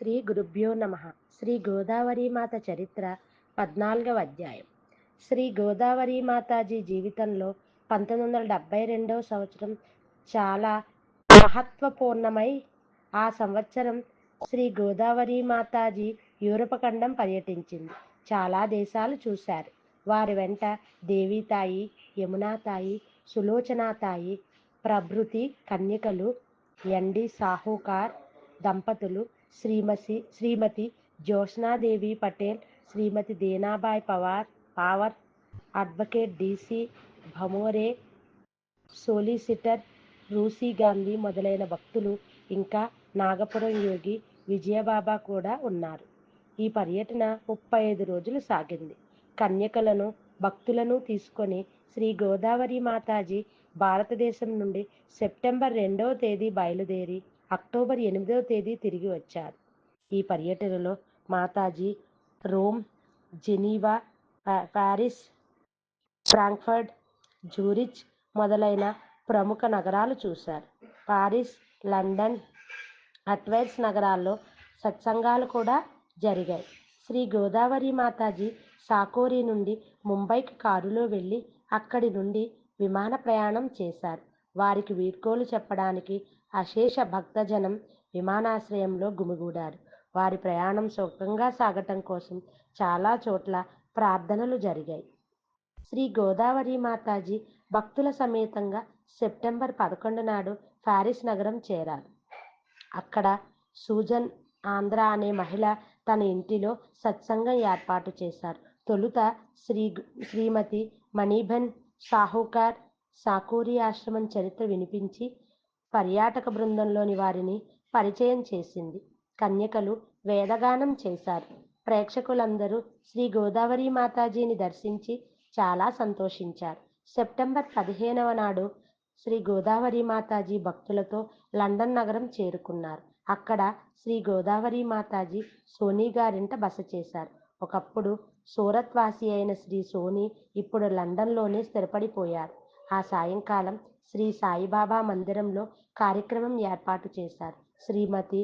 శ్రీ గురుభ్యో నమ. శ్రీ గోదావరి మాత చరిత్ర పద్నాలుగవ అధ్యాయం. శ్రీ గోదావరి మాతాజీ జీవితంలో పంతొమ్మిది వందల డెబ్బై రెండవ సంవత్సరం చాలా మహత్వపూర్ణమై ఆ సంవత్సరం శ్రీ గోదావరి మాతాజీ యూరప ఖండం పర్యటించింది. చాలా దేశాలు చూశారు. వారి వెంట దేవీతాయి యమునాతాయి సులోచనాతాయి ప్రభృతి కన్యకలు ఎండి సాహుకార్ దంపతులు Shrimati Shrimati Jyotsnadevi Patel Shrimati Dinabai Pawar Pawar advocate DC Bhamore solicitor Rusi Gandhi మొదలైన భక్తులు ఇంకా నాగపురం యోగి విజయబాబా కూడా ఉన్నారు. ఈ పర్యటన ముప్పై ఐదు రోజులు సాగింది. కన్యకలను భక్తులను తీసుకొని శ్రీ గోదావరి మాతాజీ భారతదేశం నుండి సెప్టెంబర్ రెండవ తేదీ బయలుదేరి అక్టోబర్ ఎనిమిదవ తేదీ తిరిగి వచ్చారు. ఈ పర్యటనలో Mataji Rome Geneva Paris Frankfurt Zurich మొదలైన ప్రముఖ నగరాలు చూశారు. పారిస్ లండన్ అట్వైర్స్ నగరాల్లో సత్సంగాలు కూడా జరిగాయి. శ్రీ గోదావరి మాతాజీ సాకోరి నుండి ముంబైకి కారులో వెళ్ళి అక్కడి నుండి విమాన ప్రయాణం చేశారు. వారికి వీడ్కోలు చెప్పడానికి అశేష భక్తజనం విమానాశ్రయంలో గుమిగూడారు. వారి ప్రయాణం సుఖంగా సాగటం కోసం చాలా చోట్ల ప్రార్థనలు జరిగాయి. శ్రీ గోదావరి మాతాజీ భక్తుల సమేతంగా సెప్టెంబర్ పదకొండు నాడు ప్యారిస్ నగరం చేరారు. అక్కడ సూజన్ ఆంధ్ర అనే మహిళ తన ఇంటిలో సత్సంగం ఏర్పాటు చేశారు. తొలుత శ్రీ శ్రీమతి మణిబెన్ సాహుకార్ సాకూరి ఆశ్రమం చరిత్ర వినిపించి పర్యాటక బృందంలోని వారిని పరిచయం చేసింది. కన్యకలు వేదగానం చేశారు. ప్రేక్షకులందరూ శ్రీ గోదావరి మాతాజీని దర్శించి చాలా సంతోషించారు. సెప్టెంబర్ పదిహేనవ నాడు శ్రీ గోదావరి మాతాజీ భక్తులతో లండన్ నగరం చేరుకున్నారు. అక్కడ శ్రీ గోదావరి మాతాజీ సోనీ గారింట బస చేశారు. ఒకప్పుడు సూరత్ వాసి అయిన శ్రీ సోని ఇప్పుడు లండన్లోనే స్థిరపడిపోయారు. ఆ సాయంకాలం శ్రీ సాయిబాబా మందిరంలో కార్యక్రమం ఏర్పాటు చేశారు. శ్రీమతి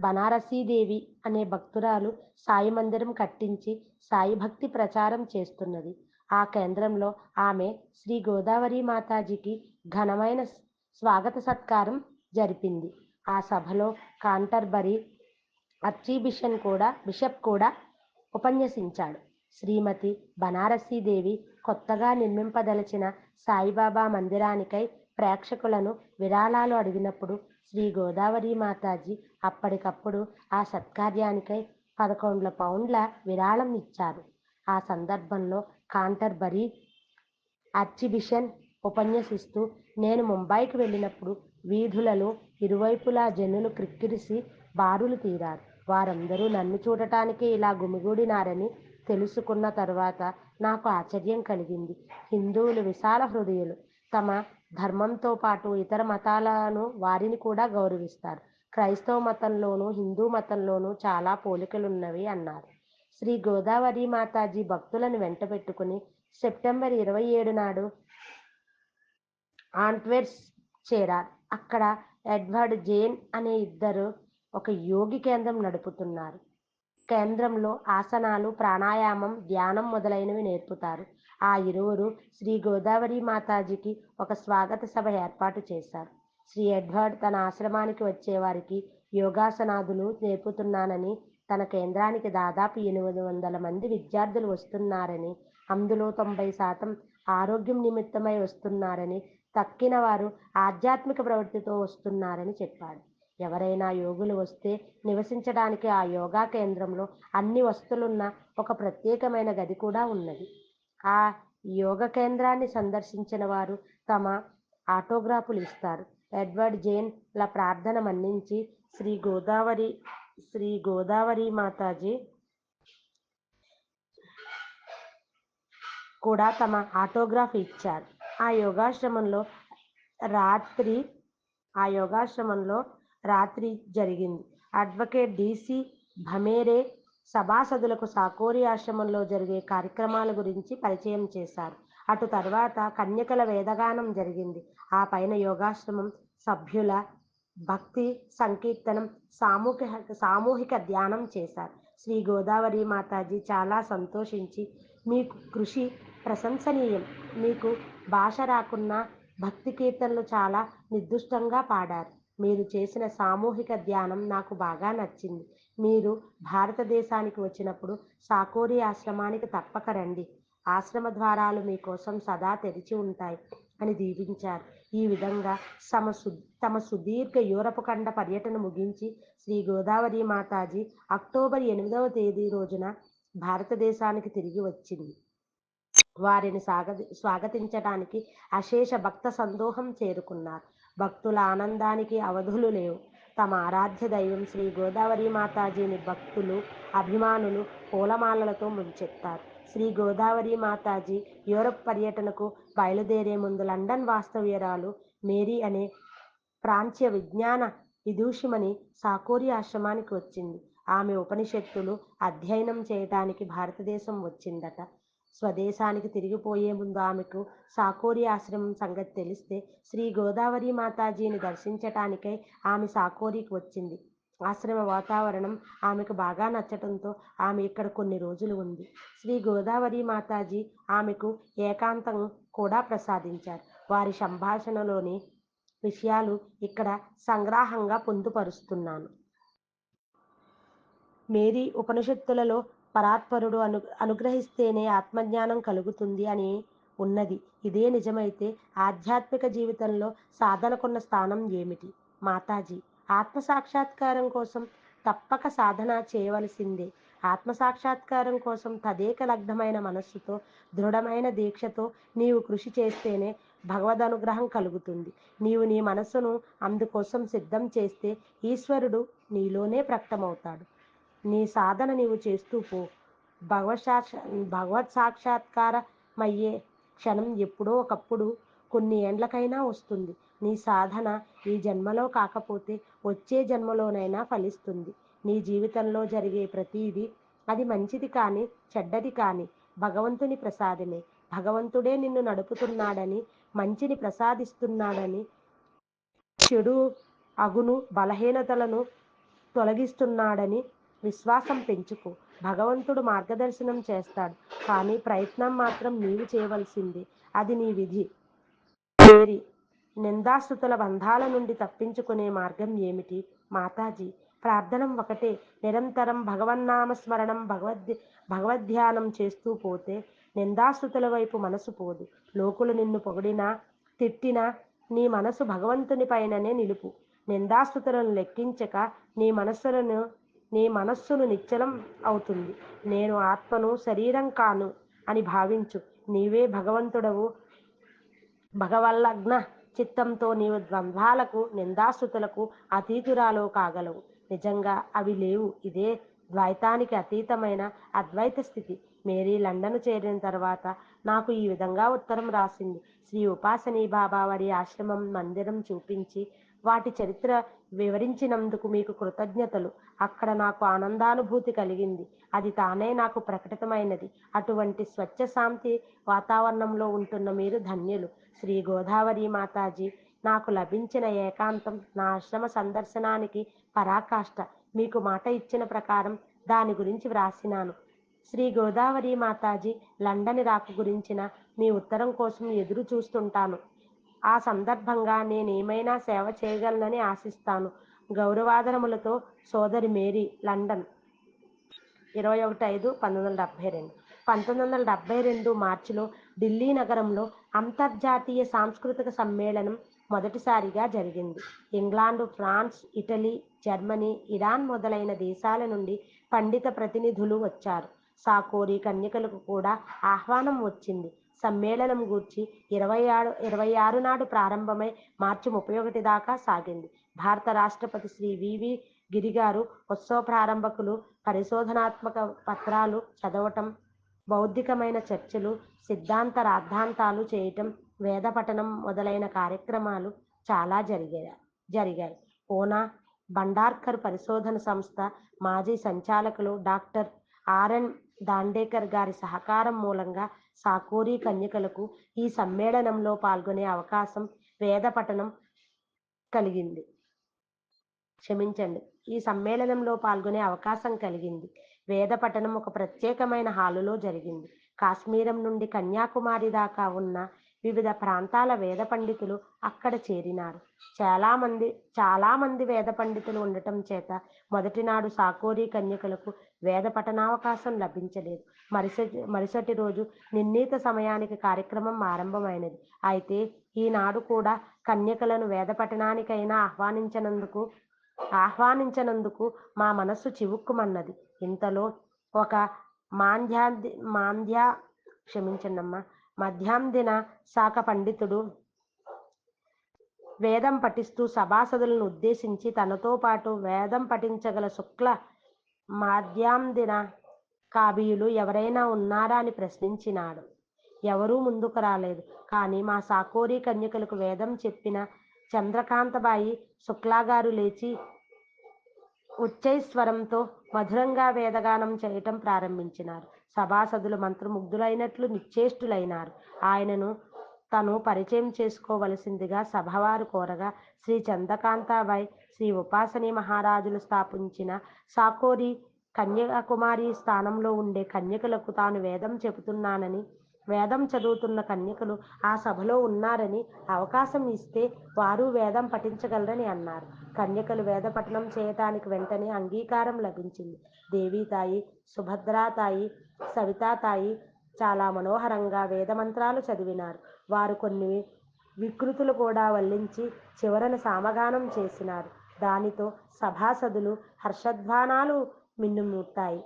బనారసీదేవి అనే భక్తురాలు సాయి మందిరం కట్టించి సాయి భక్తి ప్రచారం చేస్తున్నది. ఆ కేంద్రంలో ఆమె శ్రీ గోదావరి మాతాజీకి ఘనమైన స్వాగత సత్కారం జరిపింది. ఆ సభలో కాంటర్బరీ ఆర్చిబిషన్ కూడా బిషప్ కూడా ఉపన్యసించాడు. శ్రీమతి బనారసీదేవి కొత్తగా నిర్మింపదలచిన సాయిబాబా మందిరానికై ప్రేక్షకులను విరాళాలు అడిగినప్పుడు శ్రీ గోదావరి మాతాజీ అప్పటికప్పుడు ఆ సత్కార్యానికై పదకొండు పౌండ్ల విరాళం ఇచ్చారు. ఆ సందర్భంలో కాంటర్బరీ అర్చిబిషన్ ఉపన్యసిస్తూ నేను ముంబైకి వెళ్ళినప్పుడు వీధులలో ఇరువైపులా జనులు క్రిక్కిరిసి బారులు తీరారు. వారందరూ నన్ను చూడటానికే ఇలా గుమిగూడినారని తెలుసుకున్న తర్వాత నాకు ఆశ్చర్యం కలిగింది. హిందువులు విశాల హృదయులు. తమ ధర్మంతో పాటు ఇతర మతాలను వారిని కూడా గౌరవిస్తారు. క్రైస్తవ మతంలోను హిందూ మతంలోనూ చాలా పోలికలున్నవి అన్నారు. శ్రీ గోదావరి మాతాజీ భక్తులను వెంట పెట్టుకుని సెప్టెంబర్ ఇరవై ఏడు నాడు ఆంట్వెర్స్ చేరారు. అక్కడ ఎడ్వర్డ్ జేన్ అనే ఇద్దరు ఒక యోగి కేంద్రం నడుపుతున్నారు. కేంద్రంలో ఆసనాలు ప్రాణాయామం ధ్యానం మొదలైనవి నేర్పుతారు. ఆ ఇరువురు శ్రీ గోదావరి మాతాజీకి ఒక స్వాగత సభ ఏర్పాటు చేశారు. శ్రీ ఎడ్వర్డ్ తన ఆశ్రమానికి వచ్చేవారికి యోగాసనాదులు నేర్పుతున్నానని తన కేంద్రానికి దాదాపు ఎనిమిది వందల మంది విద్యార్థులు వస్తున్నారని అందులో తొంభై శాతం ఆరోగ్యం నిమిత్తమై వస్తున్నారని తక్కిన వారు ఆధ్యాత్మిక ప్రవృత్తితో వస్తున్నారని చెప్పాడు. ఎవరైనా యోగులు వస్తే నివసించడానికి ఆ యోగా కేంద్రంలో అన్ని వస్తులున్న ఒక ప్రత్యేకమైన గది కూడా ఉన్నది. ఆ యోగ కేంద్రాన్ని సందర్శించిన వారు తమ ఆటోగ్రాఫులు ఇస్తారు. ఎడ్వర్డ్ జైన్ ల ప్రార్థన మన్నించి శ్రీ గోదావరి శ్రీ గోదావరి మాతాజీ కూడా తమ ఆటోగ్రాఫ్ ఇచ్చారు. ఆ యోగాశ్రమంలో రాత్రి ఆ యోగాశ్రమంలో రాత్రి జరిగింది. అడ్వకేట్ డిసి భమేరే సభాసదులకు సాకోరి ఆశ్రమంలో జరిగే కార్యక్రమాల గురించి పరిచయం చేశారు. అటు తర్వాత కన్యకల వేదగానం జరిగింది. ఆ పైన యోగాశ్రమం సభ్యుల భక్తి సంకీర్తనం సామూహిక సామూహిక ధ్యానం చేశారు. శ్రీ గోదావరి మాతాజీ చాలా సంతోషించి మీకు కృషి ప్రశంసనీయం. మీకు భాష రాకున్నా భక్తి కీర్తనలు చాలా నిర్దుష్టంగా పాడారు. మీరు చేసిన సామూహిక ధ్యానం నాకు బాగా నచ్చింది. మీరు భారతదేశానికి వచ్చినప్పుడు సాకోరి ఆశ్రమానికి తప్పక రండి. ఆశ్రమ ద్వారాలు మీకోసం సదా తెరిచి ఉంటాయి అని దీవించారు. ఈ విధంగా తమ సు తమ సుదీర్ఘ యూరప్ ఖండ పర్యటన ముగించి శ్రీ గోదావరి మాతాజీ అక్టోబర్ ఎనిమిదవ తేదీ రోజున భారతదేశానికి తిరిగి వచ్చింది. వారిని స్వాగ స్వాగతించడానికి అశేష భక్త సందోహం చేరుకున్నారు. భక్తుల ఆనందానికి అవధులు లేవు. తమ ఆరాధ్య దైవం శ్రీ గోదావరి మాతాజీని భక్తులు అభిమానులు పూలమాలలతో ముంచెత్తారు. శ్రీ గోదావరి మాతాజీ యూరప్ పర్యటనకు బయలుదేరే ముందు లండన్ వాస్తవ్యరాలు మేరీ అనే ప్రాంచ్య విజ్ఞాన విదూషిమని సాకోరి ఆశ్రమానికి వచ్చింది. ఆమె ఉపనిషత్తులు అధ్యయనం చేయటానికి భారతదేశం వచ్చిందట. స్వదేశానికి తిరిగిపోయే ముందు ఆమెకు సాకోరి ఆశ్రమం సంగతి తెలిస్తే శ్రీ గోదావరి మాతాజీని దర్శించటానికై ఆమె సాకోరికి వచ్చింది. ఆశ్రమ వాతావరణం ఆమెకు బాగా నచ్చటంతో ఆమె ఇక్కడ కొన్ని రోజులు ఉంది. శ్రీ గోదావరి మాతాజీ ఆమెకు ఏకాంతం కూడా ప్రసాదించారు. వారి సంభాషణలోని విషయాలు ఇక్కడ సంగ్రాహంగా పొందుపరుస్తున్నాను. మేరీ ఉపనిషత్తులలో పరాత్పరుడు అను అనుగ్రహిస్తేనే ఆత్మజ్ఞానం కలుగుతుంది అని ఉన్నది. ఇదే నిజమైతే ఆధ్యాత్మిక జీవితంలో సాధనకున్న స్థానం ఏమిటి? మాతాజీ ఆత్మ సాక్షాత్కారం కోసం తప్పక సాధన చేయవలసిందే. ఆత్మ సాక్షాత్కారం కోసం తదేక లగ్నమైన మనస్సుతో దృఢమైన దీక్షతో నీవు కృషి చేస్తేనే భగవద్ అనుగ్రహం కలుగుతుంది. నీవు నీ మనస్సును అందుకోసం సిద్ధం చేస్తే ఈశ్వరుడు నీలోనే ప్రకటమవుతాడు. నీ సాధన నీవు చేస్తూ పో. భగవత్ సాక్షా భగవత్ సాక్షాత్కారమయ్యే క్షణం ఎప్పుడో ఒకప్పుడు కొన్ని ఏండ్లకైనా వస్తుంది. నీ సాధన ఈ జన్మలో కాకపోతే వచ్చే జన్మలోనైనా ఫలిస్తుంది. నీ జీవితంలో జరిగే ప్రతీది అది మంచిది కానీ చెడ్డది కానీ భగవంతుని ప్రసాదమే. భగవంతుడే నిన్ను నడుపుతున్నాడని మంచిని ప్రసాదిస్తున్నాడని చెడు అగును బలహీనతలను తొలగిస్తున్నాడని విశ్వాసం పెంచుకో. భగవంతుడు మార్గదర్శనం చేస్తాడు. కానీ ప్రయత్నం మాత్రం నీవు చేయవలసింది. అది నీ విధి. మేరీ నిందాస్తుతుల బంధాల నుండి తప్పించుకునే మార్గం ఏమిటి? మాతాజీ. ప్రార్థనం ఒకటే. నిరంతరం భగవన్నామ స్మరణం భగవద్ భగవద్ధ్యానం చేస్తూ పోతే నిందాస్తుతుల వైపు మనసు పోదు. లోకులు నిన్ను పొగిడినా తిట్టినా నీ మనసు భగవంతుని పైననే నిలుపు. నిందాస్తుతులను లెక్కించక నీ మనస్సులను నీ మనస్సును నిశ్చలం అవుతుంది. నేను ఆత్మను శరీరం కాను అని భావించు. నీవే భగవంతుడవు. భగవల్లగ్న చిత్తంతో నీవు ద్వంద్వాలకు నిందాస్తుతులకు అతీతురాలో కాగలవు. నిజంగా అవి లేవు. ఇదే ద్వైతానికి అతీతమైన అద్వైత స్థితి. మేరీ లండన్ చేరిన తర్వాత నాకు ఈ విధంగా ఉత్తరం రాసింది. శ్రీ ఉపాసనీ బాబా వారి ఆశ్రమం మందిరం చూపించి వాటి చరిత్ర వివరించినందుకు మీకు కృతజ్ఞతలు. అక్కడ నాకు ఆనందానుభూతి కలిగింది. అది తానే నాకు ప్రకటితమైనది. అటువంటి స్వచ్ఛ శాంతి వాతావరణంలో ఉంటున్న మీరు ధన్యులు. శ్రీ గోదావరి మాతాజీ నాకు లభించిన ఏకాంతం నా ఆశ్రమ సందర్శనానికి పరాకాష్ట. మీకు మాట ఇచ్చిన ప్రకారం దాని గురించి వ్రాసినాను. శ్రీ గోదావరి మాతాజీ లండన్ రాక గురించిన మీ ఉత్తరం కోసం ఎదురు చూస్తుంటాను ఆ సందర్భంగా నేనేమైనా సేవ చేయగలనని ఆశిస్తాను. గౌరవాదరములతో సోదరి మేరీ లండన్. ఇరవై ఒకటి ఐదు పంతొమ్మిది వందల డెబ్బై రెండు. పంతొమ్మిది వందల డెబ్బై రెండు మార్చిలో ఢిల్లీ నగరంలో అంతర్జాతీయ సాంస్కృతిక సమ్మేళనం మొదటిసారిగా జరిగింది. England France Italy Germany Iran మొదలైన దేశాల నుండి పండిత ప్రతినిధులు వచ్చారు. సాకోరి కన్యకలకు కూడా ఆహ్వానం వచ్చింది. సమ్మేళనం గూర్చి ఇరవై ఆరు ఇరవై ఆరు నాడు ప్రారంభమై మార్చి ముప్పై ఒకటి దాకా సాగింది. భారత రాష్ట్రపతి శ్రీ వివి గిరిగారు ఉత్సవ ప్రారంభకులు పరిశోధనాత్మక పత్రాలు చదవటం బౌద్ధికమైన చర్చలు సిద్ధాంత రాద్ధాంతాలు చేయటం వేద పఠనం మొదలైన కార్యక్రమాలు చాలా జరిగాయి జరిగాయి. ఓనా భండార్కర్ పరిశోధన సంస్థ మాజీ సంచాలకులు డాక్టర్ ఆర్ఎన్ దాండేకర్ గారి సహకారం మూలంగా సాకోరి కన్యకలకు ఈ సమ్మేళనంలో పాల్గొనే అవకాశం వేద పఠనం కలిగింది. క్షమించండి. ఈ సమ్మేళనంలో పాల్గొనే అవకాశం కలిగింది. వేద పఠనం ఒక ప్రత్యేకమైన హాలులో జరిగింది. కాశ్మీరం నుండి కన్యాకుమారి దాకా ఉన్న వివిధ ప్రాంతాల వేద పండితులు అక్కడ చేరినారు. చాలామంది చాలామంది వేద పండితులు ఉండటం చేత మొదటి నాడు సాకోరి కన్యకలకు వేద పఠనావకాశం లభించలేదు. మరుసటి మరుసటి రోజు నిర్ణీత సమయానికి కార్యక్రమం ఆరంభమైనది. అయితే ఈనాడు కూడా కన్యకలను వేద పఠనానికైనా ఆహ్వానించినందుకు ఆహ్వానించనందుకు మా మనస్సు చివుక్కుమన్నది. ఇంతలో ఒక మాంద్యాది మాంధ్యా క్షమించండమ్మా మధ్యాందిన శాఖ పండితుడు వేదం పఠిస్తూ సభాసదులను ఉద్దేశించి తనతో పాటు వేదం పఠించగల శుక్ల మాధ్యాందిన కాబీయులు ఎవరైనా ఉన్నారా అని ప్రశ్నించినాడు. ఎవరూ ముందుకు రాలేదు. కానీ మా సాకోరి కన్యకలకు వేదం చెప్పిన చంద్రకాంతబాయి శుక్లాగారు లేచి ఉచ్చైస్వరంతో మధురంగా వేదగానం చేయటం ప్రారంభించినారు. సభాసదులు మంత్రముగ్ధులైనట్లు నిశ్చేష్టులైనారు. ఆయనను తను పరిచయం చేసుకోవలసిందిగా సభవారు కోరగా శ్రీ చంద్రకాంతాబాయ్ శ్రీ ఉపాసని మహారాజులు స్థాపించిన సాకోరి కన్యాకుమారి స్థానంలో ఉండే కన్యకలకు తాను వేదం చెబుతున్నానని వేదం చదువుతున్న కన్యకలు ఆ సభలో ఉన్నారని అవకాశం ఇస్తే వారు వేదం పఠించగలరని అన్నారు. కన్యకలు వేద పఠనం చేయటానికి వెంటనే అంగీకారం లభించింది. దేవీతాయి సుభద్రాతాయి సవితాతాయి చాలా మనోహరంగా వేదమంత్రాలు చదివినారు. వారు కొన్ని వికృతులు కూడా వల్లించి చివరన సామగానం చేసినారు. దానితో సభాసదులు హర్షధ్వానాలు మిన్నుముట్టాయి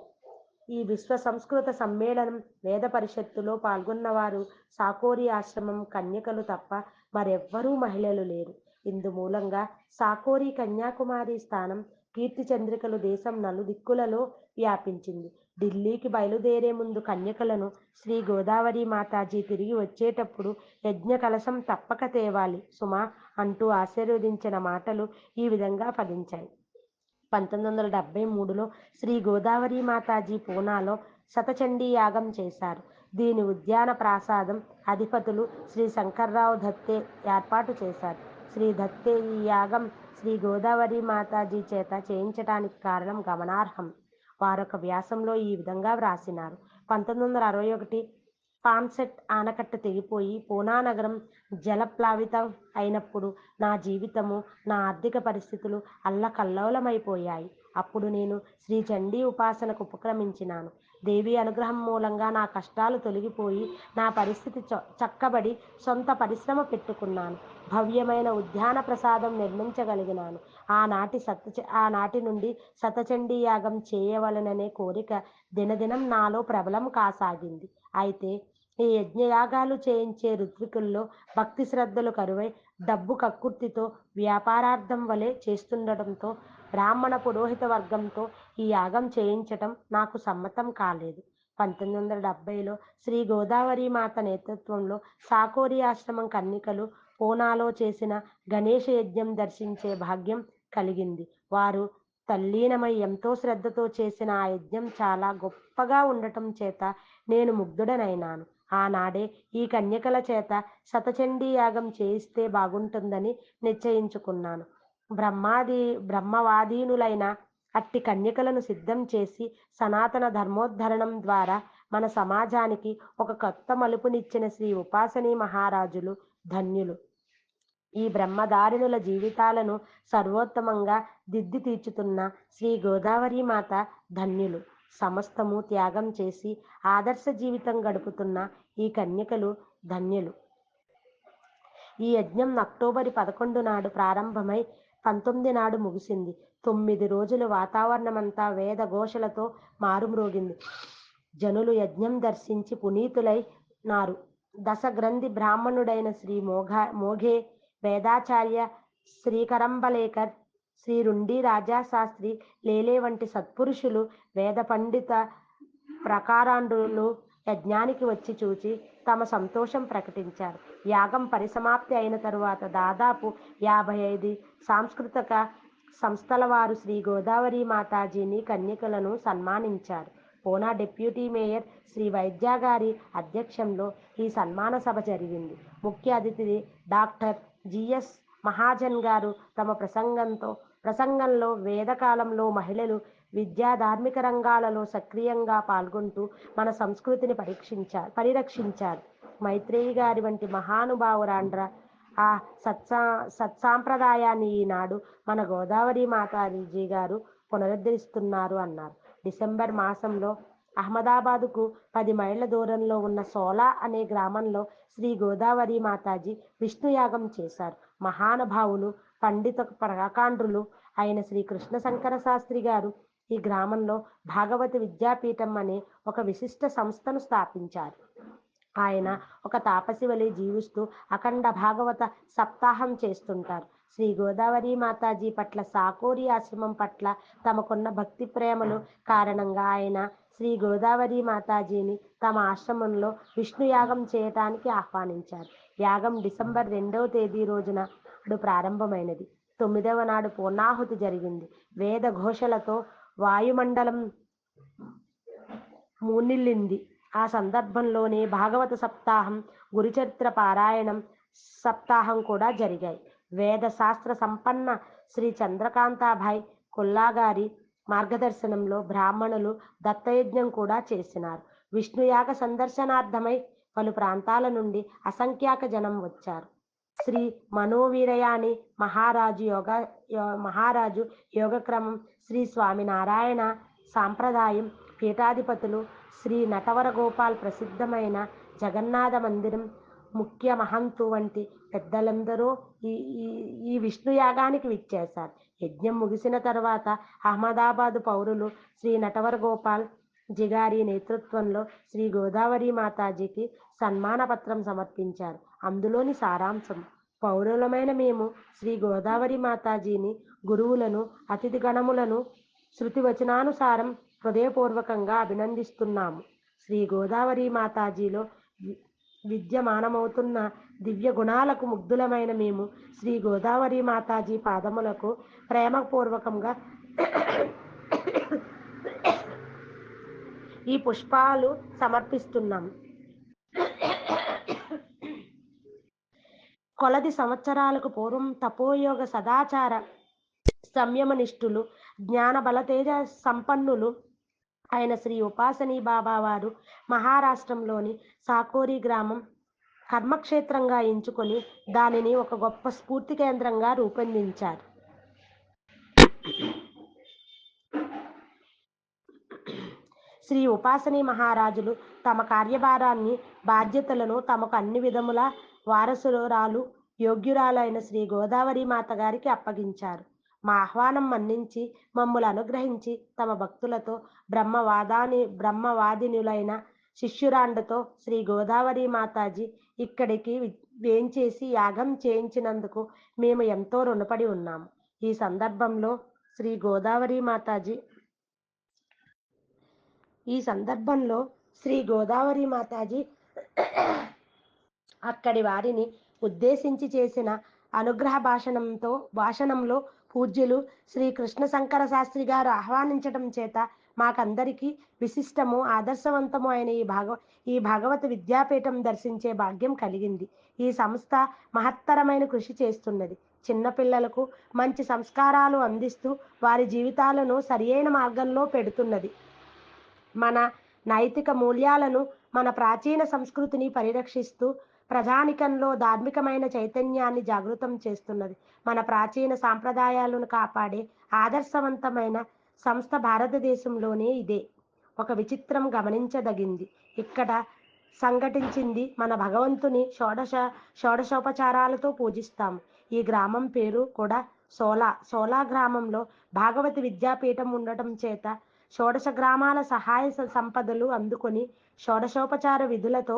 ఈ విశ్వ సంస్కృత సమ్మేళనం వేద పరిషత్తులో పాల్గొన్నవారు సాకోరి ఆశ్రమం కన్యకలు తప్ప మరెవ్వరూ మహిళలు లేరు. ఇందు మూలంగా సాకోరి కన్యాకుమారి స్థానం కీర్తి చంద్రికలు దేశం నలుదిక్కులలో వ్యాపించింది. ఢిల్లీకి బయలుదేరే ముందు కన్యకలను శ్రీ గోదావరి మాతాజీ తిరిగి వచ్చేటప్పుడు యజ్ఞ కలశం తప్పక తేవాలి. సుమా అంటూ ఆశీర్వదించిన మాటలు ఈ విధంగా ఫలించాయి. పంతొమ్మిది వందల డెబ్బై మూడులో శ్రీ గోదావరి మాతాజీ పూనాలో శతచండీ యాగం చేశారు. దీని ఉద్యాన ప్రాసాదం అధిపతులు శ్రీ శంకర్రావు దత్తే ఏర్పాటు చేశారు. శ్రీ దత్తే ఈ యాగం శ్రీ గోదావరి మాతాజీ చేత చేయించడానికి కారణం గమనార్హం. వారొక వ్యాసంలో ఈ విధంగా వ్రాసినారు. పంతొమ్మిది వందల అరవై ఒకటి పాన్సెట్ ఆనకట్ట తెగిపోయి పూనా నగరం జలప్లావితం అయినప్పుడు నా జీవితము నా ఆర్థిక పరిస్థితులు అల్లకల్లోలమైపోయాయి. అప్పుడు నేను శ్రీ చండీ ఉపాసనకు ఉపక్రమించినాను. దేవి అనుగ్రహం మూలంగా నా కష్టాలు తొలగిపోయి నా పరిస్థితి చ- చక్కబడి సొంత పరిశ్రమ పెట్టుకున్నాను. భవ్యమైన ఉద్యాన ప్రసాదం నిర్మించగలిగినాను. ఆనాటి సత్య ఆనాటి నుండి శతచండీ యాగం చేయవలననే కోరిక దినదినం నాలో ప్రబలం కాసాగింది. అయితే ఈ యజ్ఞయాగాలు చేయించే ఋత్వికుల్లో భక్తి శ్రద్ధలు కరువై డబ్బు కక్కుర్తితో వ్యాపారార్థం వలె చేస్తుండటంతో బ్రాహ్మణ పురోహిత వర్గంతో ఈ యాగం చేయించటం నాకు సమ్మతం కాలేదు. పంతొమ్మిది వందల డెబ్బైలో శ్రీ గోదావరి మాత నేతృత్వంలో సాకోరి ఆశ్రమం కన్నికలు పూనాలో చేసిన గణేష యజ్ఞం దర్శించే భాగ్యం కలిగింది. వారు తల్లీనమై ఎంతో శ్రద్ధతో చేసిన ఆ యజ్ఞం చాలా గొప్పగా ఉండటం చేత నేను ముగ్ధుడనైనాను. ఆనాడే ఈ కన్యకల చేత శతచండీ యాగం చేయిస్తే బాగుంటుందని నిశ్చయించుకున్నాను. బ్రహ్మాది బ్రహ్మవాదీనులైన అట్టి కన్యకలను సిద్ధం చేసి సనాతన ధర్మోద్ధరణం ద్వారా మన సమాజానికి ఒక కొత్త మలుపునిచ్చిన శ్రీ ఉపాసనీ మహారాజులు ధన్యులు. ఈ బ్రహ్మదారిణుల జీవితాలను సర్వోత్తమంగా దిద్ది తీర్చుతున్న శ్రీ గోదావరి మాత ధన్యులు. సమస్తము త్యాగం చేసి ఆదర్శ జీవితం గడుపుతున్న ఈ కన్యకలు ధన్యులు. ఈ యజ్ఞం అక్టోబర్ పదకొండు నాడు ప్రారంభమై పంతొమ్మిది నాడు ముగిసింది. తొమ్మిది రోజులు వాతావరణమంతా వేద ఘోషలతో మారుమ్రోగింది. జనులు యజ్ఞం దర్శించి పునీతులై నారు. దశగ్రంథి బ్రాహ్మణుడైన శ్రీ మోఘా మోఘే వేదాచార్య శ్రీకరంబలేకర్ శ్రీ రుండి రాజాశాస్త్రి లేలే వంటి సత్పురుషులు వేద పండిత ప్రకారాండులు యజ్ఞానికి వచ్చి చూచి తమ సంతోషం ప్రకటించారు. యాగం పరిసమాప్తి అయిన తరువాత దాదాపు యాభై ఐదు సాంస్కృతిక సంస్థల వారు శ్రీ గోదావరి మాతాజీని కన్యకలను సన్మానించారు. పూనా డిప్యూటీ మేయర్ శ్రీ వైద్య గారి అధ్యక్షంలో ఈ సన్మాన సభ జరిగింది. ముఖ్య అతిథి డాక్టర్ జిఎస్ మహాజన్ గారు తమ ప్రసంగంతో ప్రసంగంలో వేదకాలంలో మహిళలు విద్యా ధార్మిక రంగాలలో సక్రియంగా పాల్గొంటూ మన సంస్కృతిని పరీక్షించారు పరిరక్షించారు మైత్రేయి గారి వంటి మహానుభావురాండ్ర ఆ సత్సా సత్సాంప్రదాయాన్ని ఈనాడు మన గోదావరి మాతాజీ గారు పునరుద్ధరిస్తున్నారు అన్నారు. డిసెంబర్ మాసంలో అహ్మదాబాదుకు పది మైళ్ళ దూరంలో ఉన్న సోలా అనే గ్రామంలో శ్రీ గోదావరి మాతాజీ విష్ణుయాగం చేశారు. మహానుభావులు పండిత ప్రకాండ్రులు అయిన శ్రీ కృష్ణ శంకర శాస్త్రి గారు ఈ గ్రామంలో భాగవతి విద్యాపీఠం అనే ఒక విశిష్ట సంస్థను స్థాపించారు. ఆయన ఒక తాపసి వలె జీవిస్తూ అఖండ భాగవత సప్తాహం చేస్తుంటారు. శ్రీ గోదావరి మాతాజీ పట్ల సాకోరి ఆశ్రమం పట్ల తమకున్న భక్తి ప్రేమలు కారణంగా ఆయన శ్రీ గోదావరి మాతాజీని తమ ఆశ్రమంలో విష్ణు యాగం చేయటానికి ఆహ్వానించారు. యాగం డిసెంబర్ రెండవ తేదీ రోజున ప్రారంభమైనది. తొమ్మిదవ నాడు పూర్ణాహుతి జరిగింది. వేద ఘోషలతో వాయుమండలం మూనిల్లింది ఆ సందర్భంలోనే భాగవత సప్తాహం గురుచరిత్ర పారాయణం సప్తాహం కూడా జరిగాయి. వేద శాస్త్ర సంపన్న శ్రీ చంద్రకాంతాభాయ్ కొల్లాగారి మార్గదర్శనంలో బ్రాహ్మణులు దత్తయజ్ఞం కూడా చేసినారు. విష్ణుయాగ సందర్శనార్థమై పలు ప్రాంతాల నుండి అసంఖ్యాక జనం వచ్చారు. శ్రీ మనోవీరయాని మహారాజు యోగ యో- మహారాజు యోగక్రమం శ్రీ స్వామినారాయణ సాంప్రదాయం పీఠాధిపతులు శ్రీ నటవర గోపాల్ ప్రసిద్ధమైన జగన్నాథ మందిరం ముఖ్య మహంతు వంటి పెద్దలందరూ ఈ ఈ ఈ విష్ణు యాగానికి విచ్చేశారు. యజ్ఞం ముగిసిన తర్వాత అహ్మదాబాదు పౌరులు శ్రీ నటవర గోపాల్ జిగారి నేతృత్వంలో శ్రీ గోదావరి మాతాజీకి సన్మాన పత్రం సమర్పించారు. అందులోని సారాంశం. పౌరులమైన మేము శ్రీ గోదావరి మాతాజీని గురువులను అతిథి గణములను శృతి వచనానుసారం హృదయపూర్వకంగా అభినందిస్తున్నాము. శ్రీ గోదావరి మాతాజీలో వి- విద్యమానమవుతున్న దివ్య గుణాలకు ముగ్ధులమైన మేము శ్రీ గోదావరి మాతాజీ పాదములకు ప్రేమపూర్వకంగా ఈ పుష్పాలు సమర్పిస్తున్నాం. కొలది సంవత్సరాలకు పూర్వం తపోయోగ సదాచార సంయమనిష్ఠులు జ్ఞాన బలతేజ సంపన్నులు ఆయన శ్రీ ఉపాసనీ బాబా వారు మహారాష్ట్రంలోని సాకోరి గ్రామం కర్మక్షేత్రంగా ఎంచుకొని దానిని ఒక గొప్ప స్ఫూర్తి కేంద్రంగా రూపొందించారు. శ్రీ ఉపాసని మహారాజులు తమ కార్యభారాన్ని బాధ్యతలను తమకు అన్ని విధముల వారసురాలు యోగ్యురాలైన శ్రీ గోదావరి మాత గారికి అప్పగించారు. మా ఆహ్వానం మన్నించి మమ్ములు అనుగ్రహించి తమ భక్తులతో బ్రహ్మవాదాని బ్రహ్మవాదినులైన శిష్యురాండతో శ్రీ గోదావరి మాతాజీ ఇక్కడికి వేంచేసి యాగం చేయించినందుకు మేము ఎంతో రుణపడి ఉన్నాము. ఈ సందర్భంలో శ్రీ గోదావరి మాతాజీ ఈ సందర్భంలో శ్రీ గోదావరి మాతాజీ అక్కడి వారిని ఉద్దేశించి చేసిన అనుగ్రహ భాషణంతో భాషణంలో పూజ్యులు శ్రీ కృష్ణ శంకర శాస్త్రి గారు ఆహ్వానించటం చేత మాకందరికీ విశిష్టము ఆదర్శవంతము అయిన ఈ భాగవ ఈ భాగవత విద్యాపీఠం దర్శించే భాగ్యం కలిగింది. ఈ సంస్థ మహత్తరమైన కృషి చేస్తున్నది. చిన్నపిల్లలకు మంచి సంస్కారాలు అందిస్తూ వారి జీవితాలను సరియైన మార్గంలో పెడుతున్నది. మన నైతిక మూల్యాలను మన ప్రాచీన సంస్కృతిని పరిరక్షిస్తూ ప్రజానికంలో ధార్మికమైన చైతన్యాన్ని జాగృతం చేస్తున్నది. మన ప్రాచీన సాంప్రదాయాలను కాపాడే ఆదర్శవంతమైన సంస్థ భారతదేశంలోనే ఇదే. ఒక విచిత్రం గమనించదగింది. ఇక్కడ సంఘటించింది మన భగవంతుని షోడశ షోడశోపచారాలతో పూజిస్తాము. ఈ గ్రామం పేరు కూడా సోలా. సోలా గ్రామంలో భాగవతి విద్యాపీఠం ఉండటం చేత షోడశ గ్రామాల సహాయ సంపదలు అందుకొని షోడశోపచార విధులతో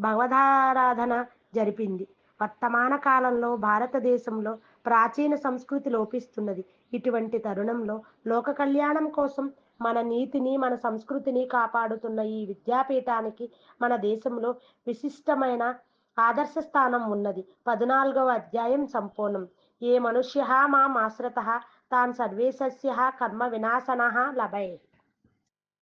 భగవదారాధన జరిపింది. వర్తమాన కాలంలో భారతదేశంలో ప్రాచీన సంస్కృతి లోపిస్తున్నది. ఇటువంటి తరుణంలో లోక కళ్యాణం కోసం మన నీతిని మన సంస్కృతిని కాపాడుతున్న ఈ విద్యాపీఠానికి మన దేశంలో విశిష్టమైన ఆదర్శ స్థానం ఉన్నది. పద్నాలుగవ అధ్యాయం సంపూర్ణం. ఏ మనుష్య మామాశ్రత తాన్ సర్వేశస్య కర్మ వినాశన లభే